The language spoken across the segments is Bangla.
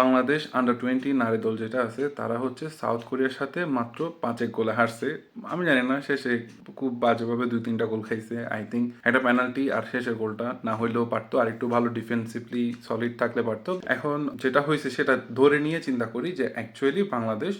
বাংলাদেশ আন্ডার টোয়েন্টি নারী দল যেটা আছে, তারা হচ্ছে সাউথ কোরিয়ার সাথে মাত্র পাঁচেক গোলে হারছে। আমি জানি না, শেষে খুব বাজেভাবে দুই তিনটা গোল খাইছে। আই থিঙ্ক একটা পেনাল্টি আর শেষের গোলটা না হইলেও পারতো। আর একটু ভালো ডিফেন্সিভলি সলিড থাকলে পারতো। এখন যেটা হয়েছে সেটা ধরে নিয়ে চিন্তা করি যে অ্যাকচুয়ালি বাংলাদেশ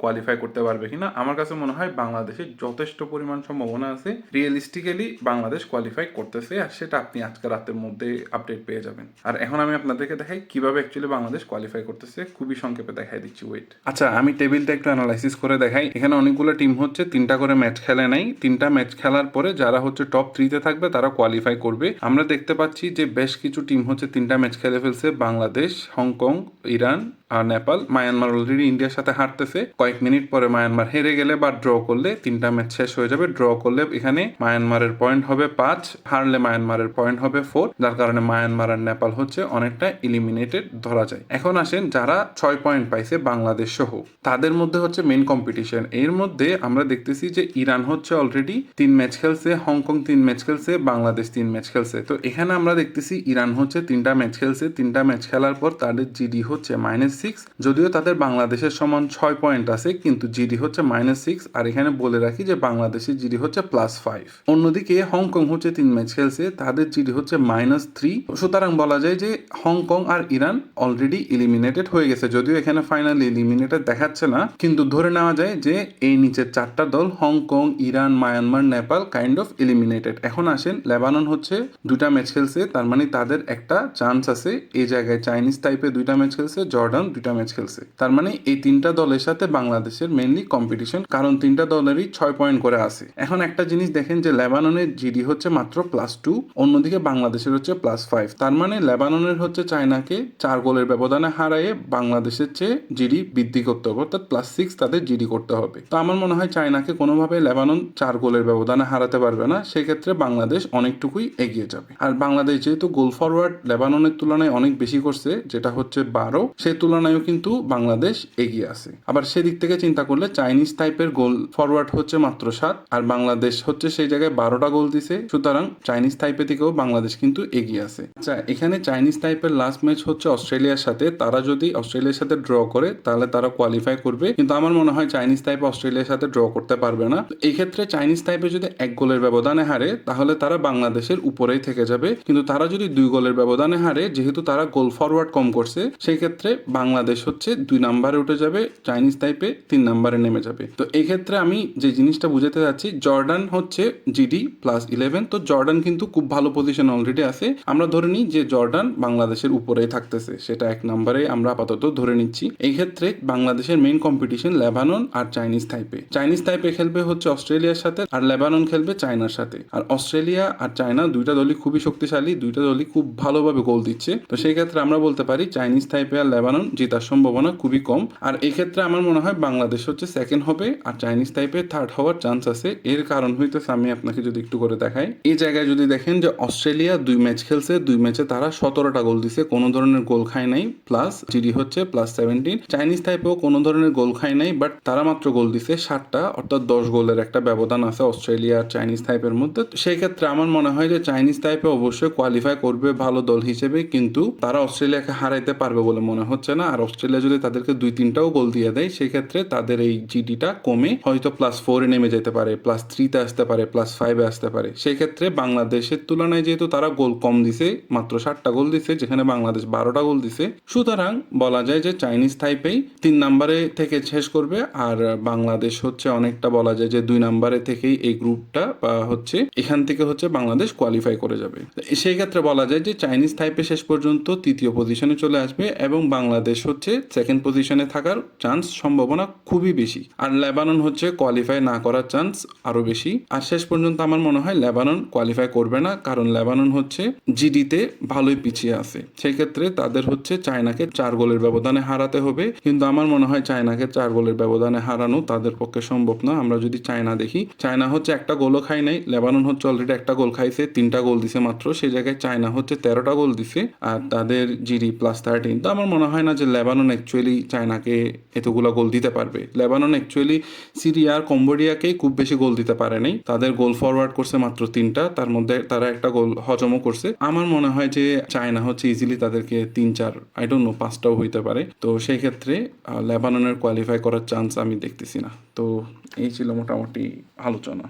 কোয়ালিফাই করতে পারবে কিনা, আমার কাছে মনে হয় বাংলাদেশের যথেষ্ট পরিমাণ সম্ভাবনা আছে। রিয়েলিস্টিক্যালি বাংলাদেশ কোয়ালিফাই করতেছে আর সেটা আপনি আজকে রাতের মধ্যে আপডেট পেয়ে যাবেন। আর এখন আমি আপনাদেরকে দেখাই কীভাবে অ্যাকচুয়ালি বাংলাদেশ কোয়ালিফাই করতেছে, খুবই সংক্ষেপে দেখাই দিচ্ছি ওয়েট আচ্ছা আমি টেবিলটা একটু অ্যানালাইসিস করে দেখাই। এখানে অনেকগুলো টিম হচ্ছে, তিনটা করে ম্যাচ খেলে নাই। তিনটা ম্যাচ খেলার পরে যারা হচ্ছে টপ থ্রিতে থাকবে, তারা কোয়ালিফাই করবে। আমরা দেখতে পাচ্ছি যে বেশ কিছু টিম হচ্ছে, তিনটা ম্যাচ খেলে ফেলছে, বাংলাদেশ, হংকং, ইরান আর নেপাল, মায়ানমার অলরেডি ইন্ডিয়ার সাথে হারতেছে। কয়েক মিনিট পরে মায়ানমার হেরে গেলে বা ড্র করলে তিনটা ম্যাচ শেষ হয়ে যাবে। ড্র করলে এখানে মায়ানমারের পয়েন্ট হবে পাঁচ, হারলে মায়ানমারের পয়েন্ট হবে ফোর যার কারণে মায়ানমার আর নেপাল হচ্ছে অনেকটা ইলিমিনেটেড ধরা যায়। এখন আসেন যারা ছয় পয়েন্ট পাইছে বাংলাদেশ সহ। তাদের মধ্যে হচ্ছে মেন কম্পিটিশন এর মধ্যে আমরা দেখতেছি যে ইরান হচ্ছে অলরেডি তিন ম্যাচ খেলছে, হংকং তিন ম্যাচ খেলছে, বাংলাদেশ তিন ম্যাচ খেলছে। তো এখানে আমরা দেখতেছি ইরান হচ্ছে তিনটা ম্যাচ খেলছে। তিনটা ম্যাচ খেলার পর তাদের জিডি হচ্ছে মাইনাস সিক্স যদিও তাদের বাংলাদেশের সমান ছয় পয়েন্ট আছে, কিন্তু জিডি হচ্ছে মাইনাস সিক্স আর এখানে বলে রাখি যে বাংলাদেশের জিডি হচ্ছে প্লাস ফাইভ অন্যদিকে হংকং হচ্ছে তিন ম্যাচ খেলছে, তাদের জিডি হচ্ছে মাইনাস থ্রি সুতরাং বলা যায় যে হংকং আর ইরান অলরেডি ইলিমিনেটেড হয়ে গেছে, যদিও এখানে ফাইনালি ইলিমিনেটেড দেখাচ্ছে না। কিন্তু ধরে নেওয়া যায় যে এই নিচের চারটা দল Hong Kong Iran Myanmar Nepal kind of eliminated এখন আসেন, লেবানন হচ্ছে দুটা ম্যাচ খেলছে, তার মানে তাদের একটা চান্স আছে, এই জায়গায় চাইনিজ টাইপে দুইটা ম্যাচ খেলছে জর্ডান দুইটা ম্যাচ খেলছে। তার মানে এই তিনটা দলের সাথে বাংলাদেশের মেনলি কম্পিটিশন কারণ তিনটা দলেরই ছয় পয়েন্ট করে আছে। এখন একটা জিনিস দেখেন যে লেবাননের জিডি হচ্ছে মাত্র প্লাস টু অন্যদিকে বাংলাদেশের হচ্ছে প্লাস ফাইভ তার মানে লেবাননের হচ্ছে চায়নাকে চার গোলের ব্যবধানে হারায়ে বাংলাদেশের চেয়ে জিডি বৃদ্ধি করতে হবে অর্থাৎ প্লাস সিক্স তাদের জিডি করতে হবে। তো আমার মনে হয় চায়নাকে কোনোভাবে লেবানন চার গোলের ব্যবধানে হারাতে পারবে না, সেক্ষেত্রে বাংলাদেশ অনেকটুকুই এগিয়ে যাবে। আর বাংলাদেশ যেহেতু গোল ফরওয়ার্ড লেবাননের তুলনায় অনেক বেশি করছে, যেটা হচ্ছে বারো সেই তুলনায়ও কিন্তু বাংলাদেশ এগিয়ে আছে। আবার সেদিক থেকে চিন্তা করলে চাইনিজ টাইপের গোল ফরওয়ার্ড হচ্ছে মাত্র সাত, আর বাংলাদেশ হচ্ছে সেই জায়গায় বারোটা গোল দিছে। সুতরাং চাইনিজ টাইপে থেকেও বাংলাদেশ কিন্তু এগিয়ে আছে। আচ্ছা এখানে চাইনিজ টাইপের লাস্ট ম্যাচ হচ্ছে অস্ট্রেলিয়ার সাথে। তারা যদি অস্ট্রেলিয়ার সাথে ড্র করে, তাহলে তারা কোয়ালিফাই করবে। কিন্তু আমার মনে হয় চাইনিজ টাইপ অস্ট্রেলিয়ার সাথে ড্র করতে পারবে না। এই ক্ষেত্রে চাইনিজ টাইপে যদি এক গোলের ব্যবধানে হারে, তাহলে তারা বাংলাদেশের উপরেই থেকে যাবে। কিন্তু তারা যদি দুই গোলের ব্যবধানে হারে, যেহেতু তারা গোল ফরওয়ার্ড কম করছে সেই ক্ষেত্রে বাংলাদেশ হচ্ছে দুই নাম্বারে উঠে যাবে, চাইনিজ টাইপে তিন নাম্বারে নেমে যাবে। তো এই ক্ষেত্রে আমি যে জিনিসটা বুঝাতে যাচ্ছি, জর্ডান হচ্ছে জিডি প্লাস ইলেভেন তো জর্ডান কিন্তু খুব ভালো পজিশন অলরেডি আছে। আমরা ধরে নিই যে জর্ডান বাংলাদেশের উপরেই থাকতেছে, সেটা এক নম্বরে আমরা আপাতত ধরে নিচ্ছি। এই ক্ষেত্রে বাংলাদেশের মেইন কম্পিটিশন লেবানন আর চাইনিজ টাইপে চাইনিজ টাইপে খেলবে হচ্ছে অস্ট্রেলিয়ার সাথে আর লেবানন খেলবে চায়নার সাথে। আর অস্ট্রেলিয়া আর চায়না দুইটা দলই খুবই শক্তিশালী, দুইটা দলই খুব ভালোভাবে গোল দিচ্ছে। তো সেই ক্ষেত্রে আমরা বলতে পারি চাইনিজ টাইপে আর লেবানন জেতার সম্ভাবনা খুবই কম। আর এই ক্ষেত্রে আমার মনে হয় বাংলাদেশ হচ্ছে সেকেন্ড হবে আর চাইনিজ টাইপের থার্ড হওয়ার চান্স আছে। এর কারণ হইতেছে আমি আপনাকে যদি একটু করে দেখাই। এই জায়গায় যদি দেখেন যে অস্ট্রেলিয়া দুই ম্যাচ খেলছে, দুই ম্যাচে তারা সতেরোটা গোল দিছে, কোনো ধরনের গোল খায় নাই। প্লাস জিডি হচ্ছে প্লাস সেভেন্টিন চাইনিজ টাইপেও কোনো ধরনের গোল খায় নাই বাট তারা মাত্র গোল দিছে ষাটটা অর্থাৎ দশ গোলের একটা ব্যবধান আছে অস্ট্রেলিয়া আর চাইনিজ টাইপের মধ্যে। সেই ক্ষেত্রে আমার মনে হয় যে চাইনিজ টাইপে অবশ্যই কোয়ালিফাই করবে ভালো দল হিসেবে, কিন্তু তারা অস্ট্রেলিয়াকে হারাইতে পারবে বলে মনে হচ্ছে না। আর অস্ট্রেলিয়া যদি তাদেরকে দুই, তিনটাও গোল দিয়ে দেয়, সেক্ষেত্রে তাদের এই জিডিটা কমে হয়তো প্লাস ফোরে নেমে যেতে পারে প্লাস থ্রিতে আসতে পারে প্লাস ফাইভে আসতে পারে। সেই ক্ষেত্রে বাংলাদেশের তুলনায় যেহেতু তারা গোল কম দিছে, মাত্র ষাটটা গোল দিছে, যেখানে বাংলাদেশ বারোটা গোল দিছে, সুতরাং বলা যায় যে চাইনিজ টাইপেই তিন নাম্বারে থেকে শেষ করবে, আর বাংলাদেশ হচ্ছে অনেকটা বলা যায় যে দুই নাম্বারে থেকেই এই গ্রুপটা, বা হচ্ছে এখান থেকে হচ্ছে বাংলাদেশ কোয়ালিফাই করে যাবে। সেই ক্ষেত্রে বলা যায় যে চাইনিজ টাইপে শেষ পর্যন্ত তৃতীয় পজিশনে চলে আসবে, এবং বাংলাদেশ হচ্ছে সেকেন্ড পজিশনে থাকার চান্স সম্ভাবনা খুবই বেশি। আর লেবানন হচ্ছে কোয়ালিফাই না করার চান্স আরও বেশি। আর শেষ পর্যন্ত আমার মনে হয় লেবানন কোয়ালিফাই করবে না, কারণ লেবানন হচ্ছে জিডিতে ভালোই পিছিয়ে আছে। সেই ক্ষেত্রে তাদের হচ্ছে চায়নাকে চার গোলের ব্যবধানে হারাতে হবে। কিন্তু আমার মনে হয় চায়নাকে চার গোলের ব্যবধানে হারানো তাদের পক্ষে সম্ভব না। আমরা যদি চায়না দেখি, চায়না হচ্ছে একটা গোলও খাই নাই। লেবানন হচ্ছে অলরেডি একটা গোল খাইছে, তিনটা গোল দিছে মাত্র। সেই জায়গায় চায়না হচ্ছে তেরোটা গোল দিছে, আর তাদের জিডি প্লাস থার্টিন তো আমার মনে হয় না যে লেবানন অ্যাকচুয়ালি চায়নাকে এতগুলো গোল দিতে পারবে। লেবানন অ্যাকচুয়ালি সিরিয়া আর কম্বোডিয়াকেই খুব বেশি গোল দিতে পারে নাই। তাদের গোল ফরওয়ার্ড করছে মাত্র তিনটা, তার মধ্যে তারা একটা গোল হজমও করছে। আমার মনে হয় যে চায়না হচ্ছে ইজিলি তাদেরকে তিন চার আই ডোন্ট নো পাঁচটাও হইতে পারে। তো সেই ক্ষেত্রে লেবাননের কোয়ালিফাই করার চান্স আমি দেখতেছি না। তো এই ছিল মোটামুটি আলোচনা।